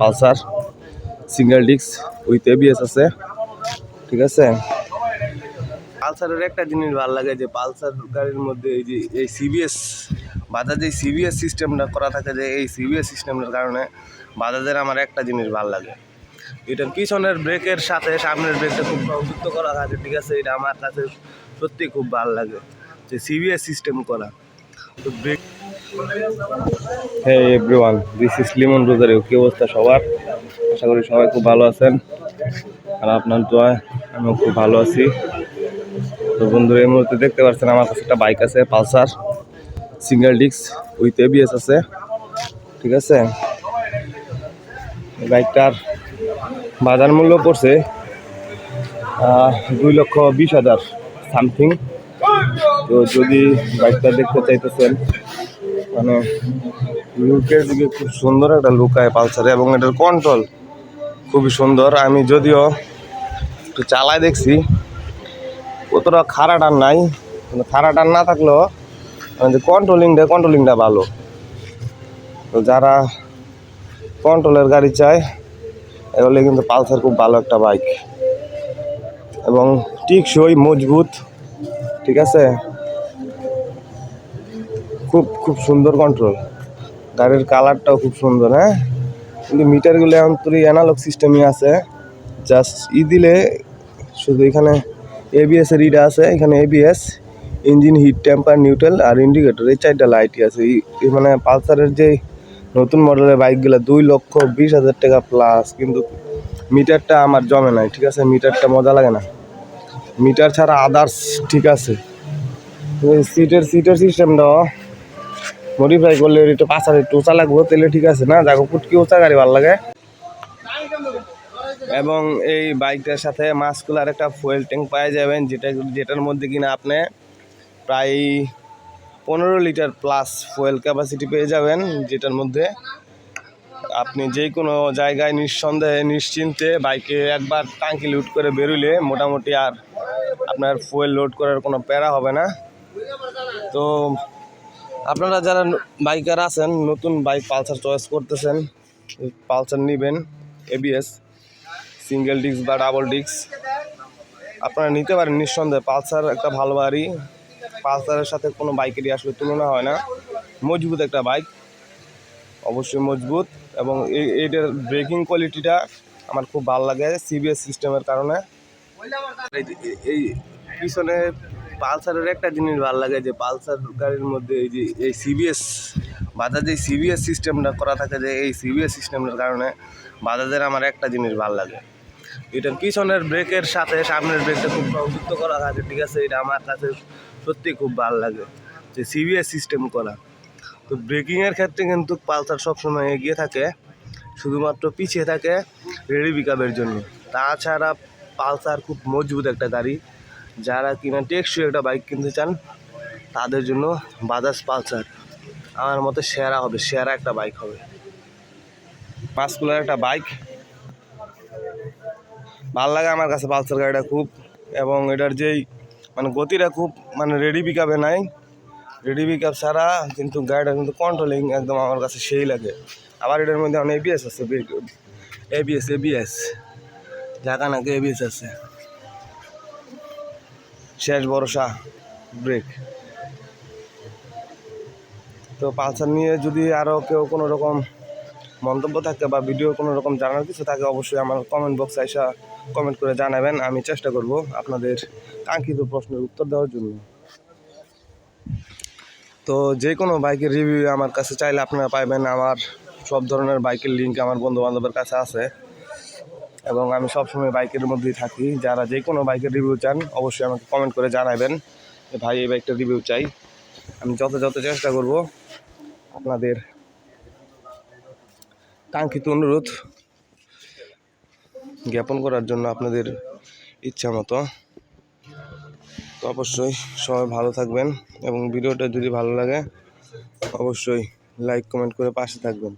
Pulsar, single disc with ABS আছে। ঠিক আছে? পালসারের একটা জিনিস ভালো লাগে যে, পালসার গাড়ির মধ্যে এই যে, এই সিবিএস বাজাজে সিবিএস সিস্টেমটা করা থাকে যে, এই সিবিএস সিস্টেমটার কারণে বাজাজের আমার একটা জিনিস ভালো লাগে। এটার পিছনের ব্রেকের সাথে সামনের ব্রেকটা খুব সংযুক্ত করা থাকে, ঠিক আছে? এটা আমার কাছে সত্যি খুব ভালো লাগে যে সিবিএস সিস্টেম করা। তো ব্রেক হ্যাঁ everyone this is Limon Rozario কি অবস্থা সবার? আশা করি সবাই খুব ভালো আছেন। আর আপনার দোয়ায় আমিও খুব ভালো আছি। তো বন্ধুরা, এই মুহূর্তে দেখতে পাচ্ছেন আমার কাছে একটা বাইক আছে, Pulsar. Single disc with ABS আছে। ঠিক আছে? বাইকটার বাজার মূল্য পড়ছে দুই লক্ষ বিশ হাজার সামথিং। তো যদি বাইকটা দেখতে চাইতেছেন মানে লুকের দিকে খুব সুন্দর একটা লুক আয় পালসারে এবং এটার কন্ট্রোল খুবই সুন্দর। আমি যদিও একটু চালায় দেখছি, অতটা খারাপ আর নাই খারাপ আর না থাকলেও মানে কন্ট্রোলিংটা কন্ট্রোলিংটা ভালো। তো যারা কন্ট্রোলের গাড়ি চায়, এগুলো কিন্তু পালসার খুব ভালো একটা বাইক এবং টিকসই, মজবুত, ঠিক আছে? খুব খুব সুন্দর কন্ট্রোল গাড়ির কালারটাও খুব সুন্দর হ্যাঁ? কিন্তু মিটারগুলো এখন তুই অ্যানালগ সিস্টেমই আছে। জাস্ট ই দিলে শুধু এখানে এবিএস এর ইটা আছে, এখানে ABS engine heat temper neutral আর ইন্ডিকেটর এই চারটা লাইটই আছে। এই- মানে পালসারের যে নতুন মডেলের বাইকগুলো দুই লক্ষ বিশ হাজার টাকা প্লাস কিন্তু মিটারটা আমার জমে নাই, ঠিক আছে? মিটারটা মজা লাগে না। মিটার ছাড়া আদার্স ঠিক আছে। সিটের সিটের সিস্টেমটাও মডিফাই করলে একটু পাশার একটু উঁচা লাগবো, তাহলে ঠিক আছে না? যাগো কুটকি উঁচা গাড়ি ভালো লাগে। এবং এই বাইকটার সাথে মাস্কুলার একটা ফুয়েল ট্যাঙ্ক পাওয়া যাবেন, যেটা যেটার মধ্যে কিনা আপনি প্রায় পনেরো লিটার প্লাস ফুয়েল ক্যাপাসিটি পেয়ে যাবেন, যেটার মধ্যে আপনি যে কোনো জায়গায় নিঃসন্দেহে, নিশ্চিন্তে বাইকে একবার টাঙ্কি লুট করে বেরোলে মোটামুটি আর আপনার ফুয়েল লোড করার কোনো প্যারা হবে না। তো আপনারা যারা বাইকার আছেন, নতুন বাইক পালসার চয়েস করতেছেন, পালসার নেবেন এবিএস সিঙ্গেল ডিস্ক বা ডাবল ডিস্ক। আপনারা নিতে পারেন নিঃসন্দেহে, পালসার একটা ভালো বাড়ি। পালসারের সাথে কোনো বাইকেরই আসলে তুলনা হয় না। মজবুত একটা বাইক, অবশ্যই মজবুত এবং এটার ব্রেকিং কোয়ালিটিটা আমার খুব ভালো লাগে সিবিএস সিস্টেমের কারণে। এই পিছনে পালসারের একটা জিনিস ভালো লাগে যে পালসার গাড়ির মধ্যে এই যে, এই সিবিএস বাজাজে সিবিএস সিস্টেমটা করা থাকে যে এই সিবিএস সিস্টেমের কারণে বাজাজের আমার একটা জিনিস ভালো লাগে। এটার পিছনের ব্রেকের সাথে সামনের ব্রেকটা খুব সংযুক্ত করা থাকে, ঠিক আছে? এটা আমার কাছে সত্যি খুব ভালো লাগে যে সিবিএস সিস্টেম করা। তো ব্রেকিংয়ের ক্ষেত্রে কিন্তু পালসার সবসময় এগিয়ে থাকে, শুধুমাত্র পিছিয়ে থাকে রেডি পিকআপের জন্য। তাছাড়া পালসার খুব মজবুত একটা গাড়ি যারা কিনা টেকসই একটা বাইক কিনতে চান, তাদের জন্য বাজাজ পালসার। আমার মতে সেরা হবে, সেরা একটা বাইক হবে। পাঁচকুলার একটা বাইক ভালো লাগে আমার কাছে পালসার গাড়িটা খুব, এবং এটার যেই মানে গতিটা খুব মানে রেডি পিকআপে নাই। রেডি পিকআপ ছাড়া কিন্তু গাড়িটা কিন্তু কন্ট্রোলিং একদম আমার কাছে সেই লাগে। আবার এটার মধ্যে অনেক এবিএস আছে এবিএস এবিএস জায়গা নাকি এবিএস আছে। শেষ ভরসা ব্রেক তো পালসার নিয়ে যদি আরও কেউ কোনো রকম মন্তব্য থাকে বা ভিডিও কোনো রকম জানার কিছু থাকে, অবশ্যই আমার কমেন্ট বক্সে এসে কমেন্ট করে জানাবেন। আমি চেষ্টা করব আপনাদের কাঙ্ক্ষিত প্রশ্নের উত্তর দেওয়ার জন্য। তো যে কোনো বাইকের রিভিউ আমার কাছে চাইলে আপনারা পাইবেন। আমার সব ধরনের বাইকের লিঙ্ক আমার বন্ধু বান্ধবের কাছে আছে। এবং আমি সবসময় বাইকের মধ্যেই থাকি। যারা যে কোনো বাইকের রিভিউ চান, অবশ্যই আমাকে কমেন্ট করে জানাবেন যে, ভাই, এই বাইকটার রিভিউ চাই। আমি যথাযথ চেষ্টা করব আপনাদের কাঙ্ক্ষিত অনুরোধ জ্ঞাপন করার জন্য আপনাদের ইচ্ছা মতো। তো অবশ্যই সবাই ভালো থাকবেন এবং ভিডিওটা যদি ভালো লাগে, অবশ্যই লাইক কমেন্ট করে পাশে থাকবেন।